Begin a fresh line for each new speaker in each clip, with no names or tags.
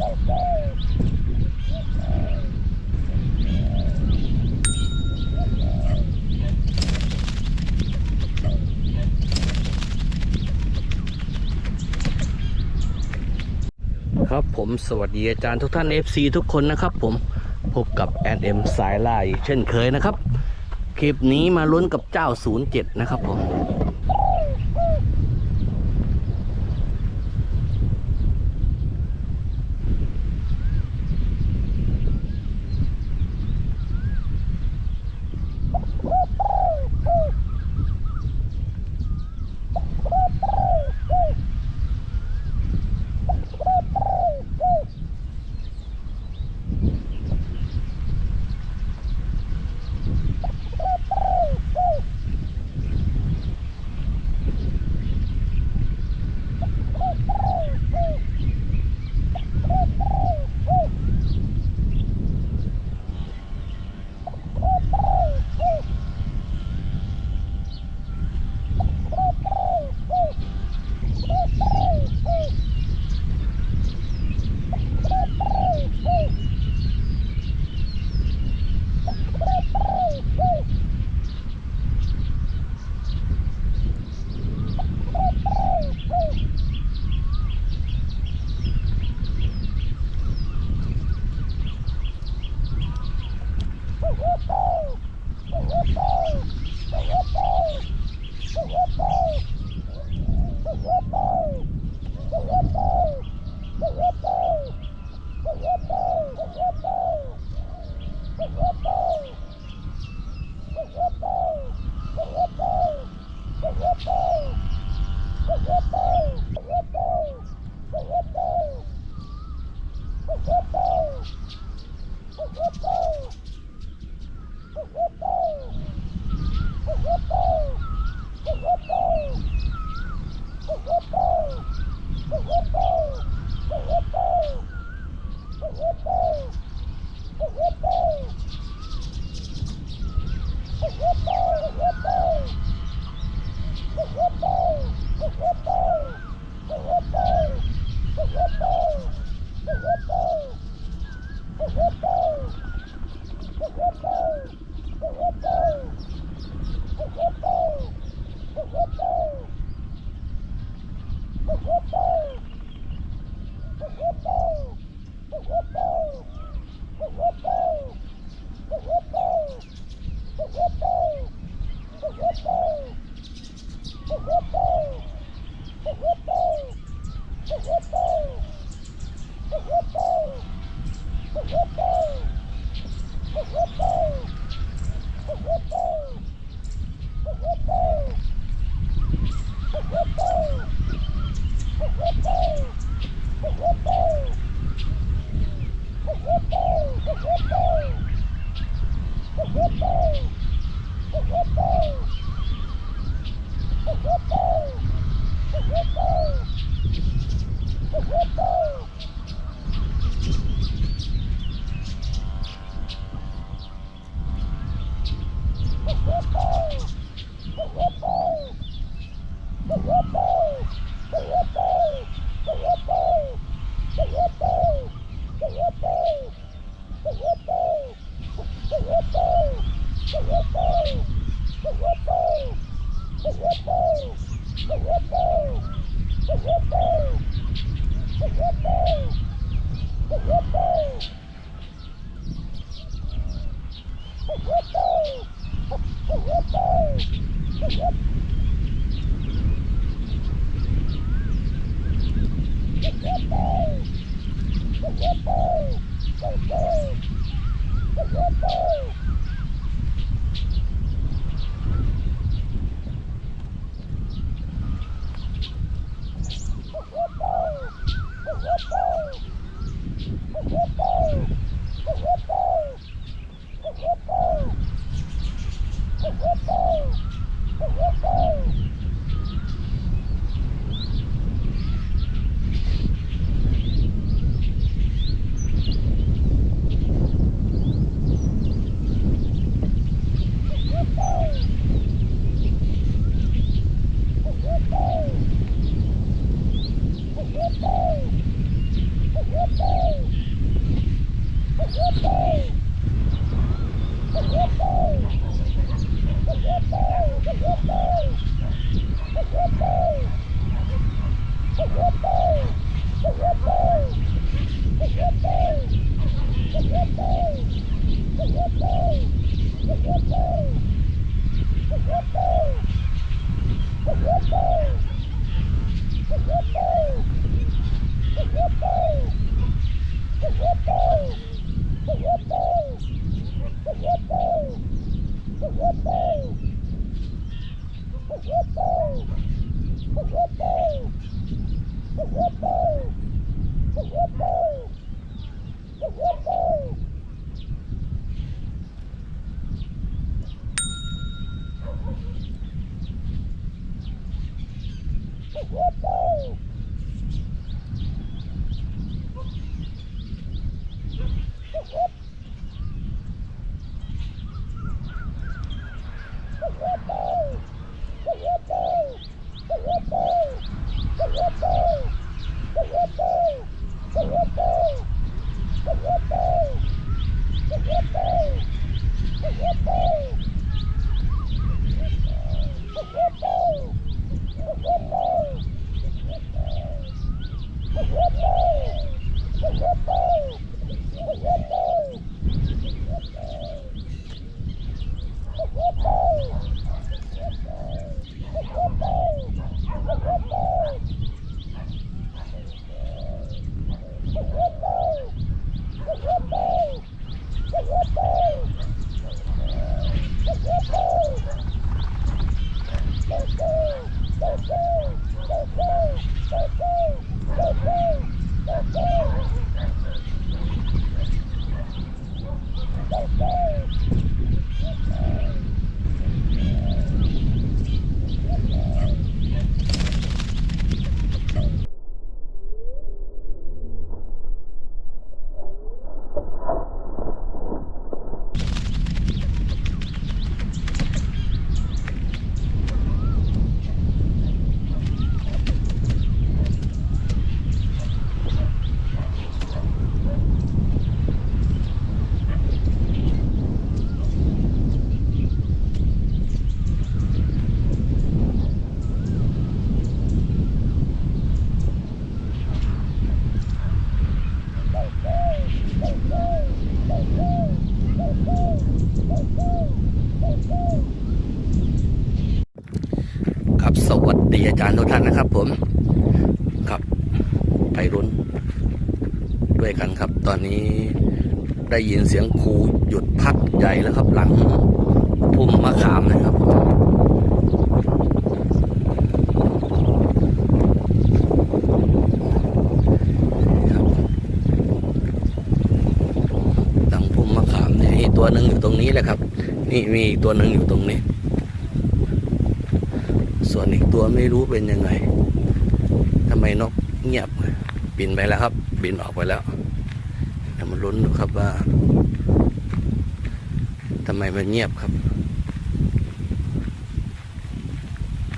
ครับผมสวัสดีอาจารย์ทุกท่าน FC ทุกคนนะครับผมพบกับแอนเอ็มสายล่าอีกเช่นเคยนะครับ คลิปนี้มาลุ้นกับเจ้า 07 นะครับผม
Bye. Thank you.
จารย์ทุกท่านนะครับ ผมครับไปรุ้นด้วยกันครับ ตอนนี้ได้ยินเสียงครูหยุดพักใหญ่แล้วครับ หลังพุ่มมะขามนะครับผมครับหลังพุ่มมะขามเนี่ยตัวหนึ่งอยู่ตรงนี้แหละครับ นี่มีตัวหนึ่งอยู่ตรงนี้ ส่วนอีกตัวไม่รู้เป็นยังไงทำไมนกเงียบ บินไปแล้วครับ บินออกไปแล้วเดี๋ยวมาลุ้นดูครับว่าทำไมมันเงียบครับ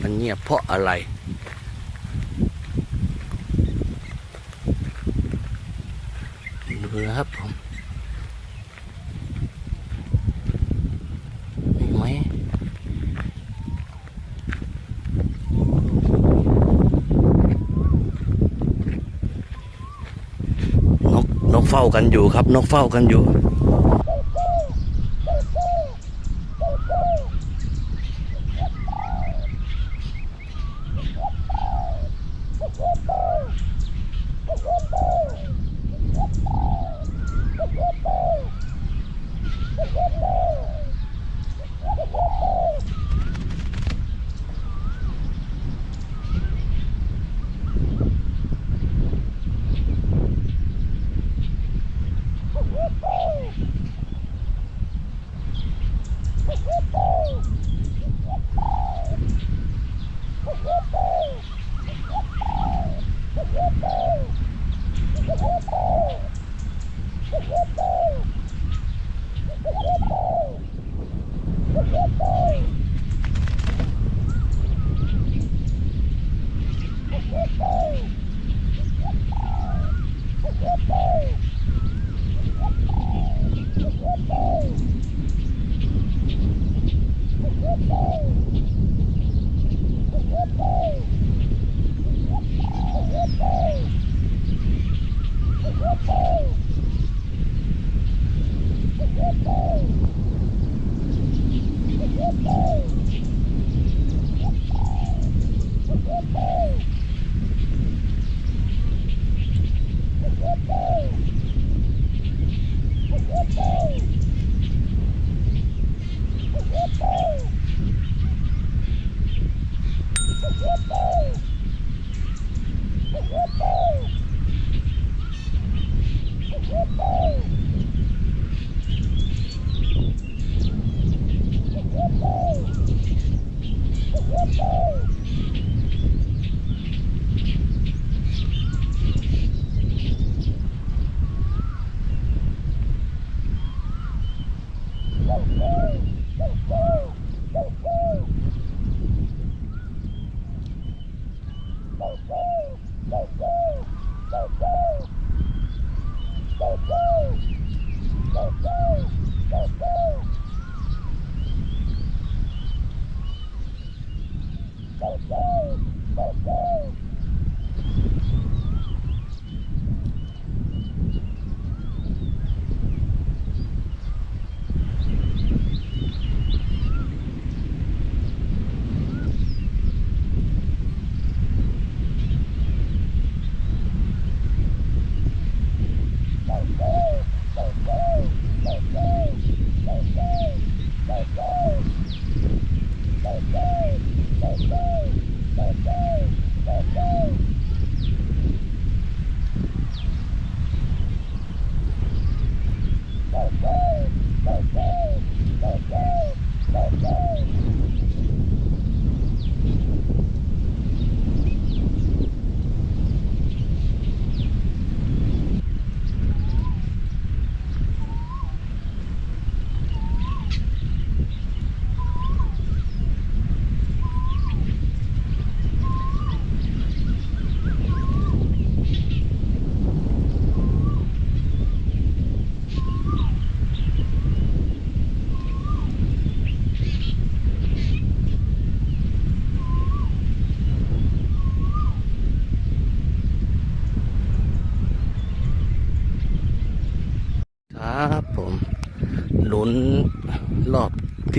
มันเงียบเพราะอะไรดูนะครับผมไหม นกนก เฝ้ากันอยู่ครับ นกเฝ้ากันอยู่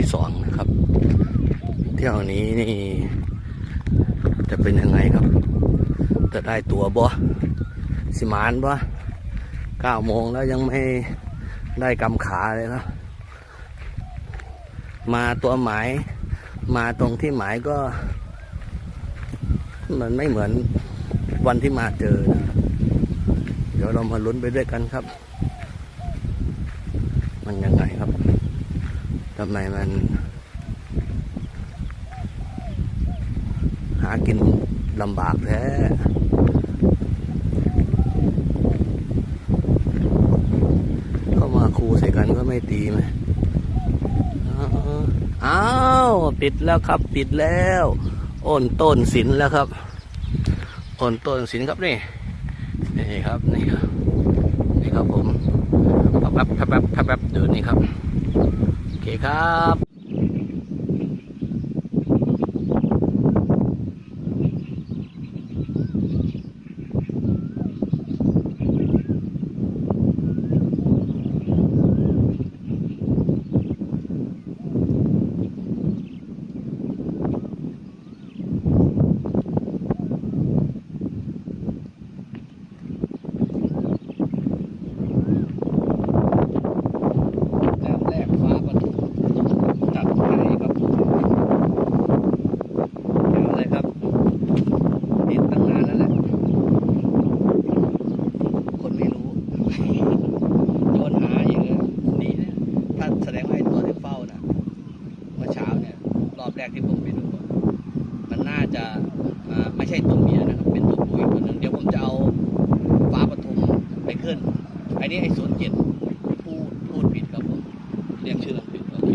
ที่สองนะครับ เที่ยวนี้นี่ จะเป็นยังไงครับ จะได้ตัวบ่สิมานบ่เก้าโมงแล้วยังไม่ได้กำขาเลยครับ มาตัวหมาย มาตรงที่หมายก็ มันไม่เหมือนวันที่มาเจอ เดี๋ยวเรามาลุ้นไปด้วยกันครับ มันยังไงครับ ทำไมมัน หากินลำบากแท้เข้ามาคูใส่กันก็ไม่ตีไหมอ้าวปิดแล้วครับ ปิดแล้วโอนต้นสินแล้วครับโอนต้นสินครับนี่นี่ครับนี่ครับนี่ครับผมแป๊บแป๊บแป๊บแป๊บเดี๋ยวนี่ครับ เคครับ แต้มแรกฟ้าประตูจัดให้ครับเอาเลยครับติดตั้งนานแล้วแหละ คนไม่รู้ โดนหาอย่างเงี้ยดีนะถ้าแส ดงว่าไอ้ตัวที่เฝ้าน่ะเมื่อเช้าเนี่ยรอบแรกที่ผมไปดูอะมันน่าจะอ่าไม่ใช่ตัวเมียนะครับ เป็นตัวผู้อีกตัวหนึ่งเดี๋ยวผมจะเอาฟ้าปทุมไปขึ้นไอ้นี่ไอ้ศูนย์เจ็ดพูดพูดผิดครับผม เรียกชื่อมันผิดโอเค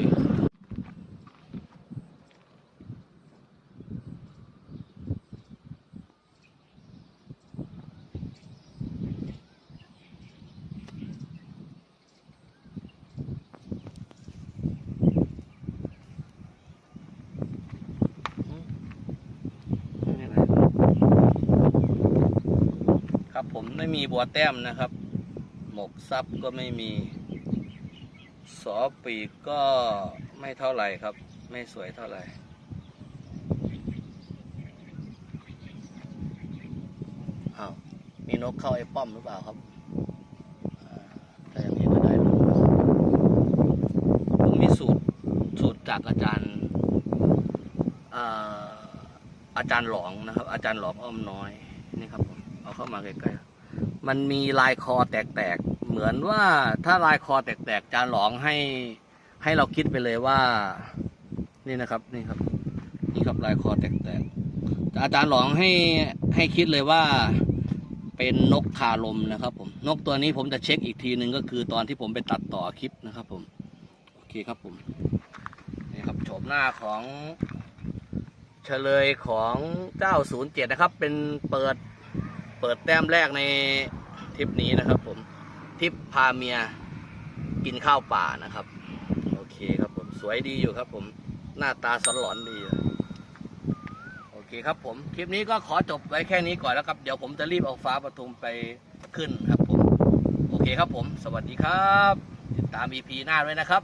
ครับ ผมไม่มีบัวแต้มนะครับ หมกซับก็ไม่มีสอปีกก็ไม่เท่าไหร่ครับ ไม่สวยเท่าไหร่อ้าวมีนกเข้าไอ้ป้อมหรือเปล่าครับอ่าถ้าอย่างนี้ก็ได้ผมมีสูตรสูตรจากอาจารย์อาอาจารย์หลองนะครับ อาจารย์หลองอ้อมน้อยนี่ครับผม เอาเข้ามาใกล้ๆมันมีลายคอแตกๆ เหมือนว่าถ้าลายคอแตกๆจานหลองให้ให้เราคิดไปเลยว่า นี่นะครับนี่ครับ นี่ครับลายคอแตกๆอาจารย์หลองให้ให้คิดเลยว่าเป็นนกคาลมนะครับ ผมนกตัวนี้ผมจะเช็คอีกทีหนึ่งก็คือตอนที่ผมไปตัดต่อคลิปนะครับ ผมโอเคครับผมนี่ครับโฉมหน้าของเฉลยของเจ้าศูนย์เจ็ดนะครับ เป็นเปิด เปิดแต้มแรกในทริปนี้นะครับผมทริปพาเมียกินข้าวป่านะครับ โอเคครับผมสวยดีอยู่ครับผมหน้าตาสลอนดี โอเคครับผม คลิปนี้ก็ขอจบไว้แค่นี้ก่อนแล้วครับ เดี๋ยวผมจะรีบเอาฟ้าประทุมไปขึ้นครับผม โอเคครับผม สวัสดีครับ ติดตาม EP หน้าด้วยนะครับ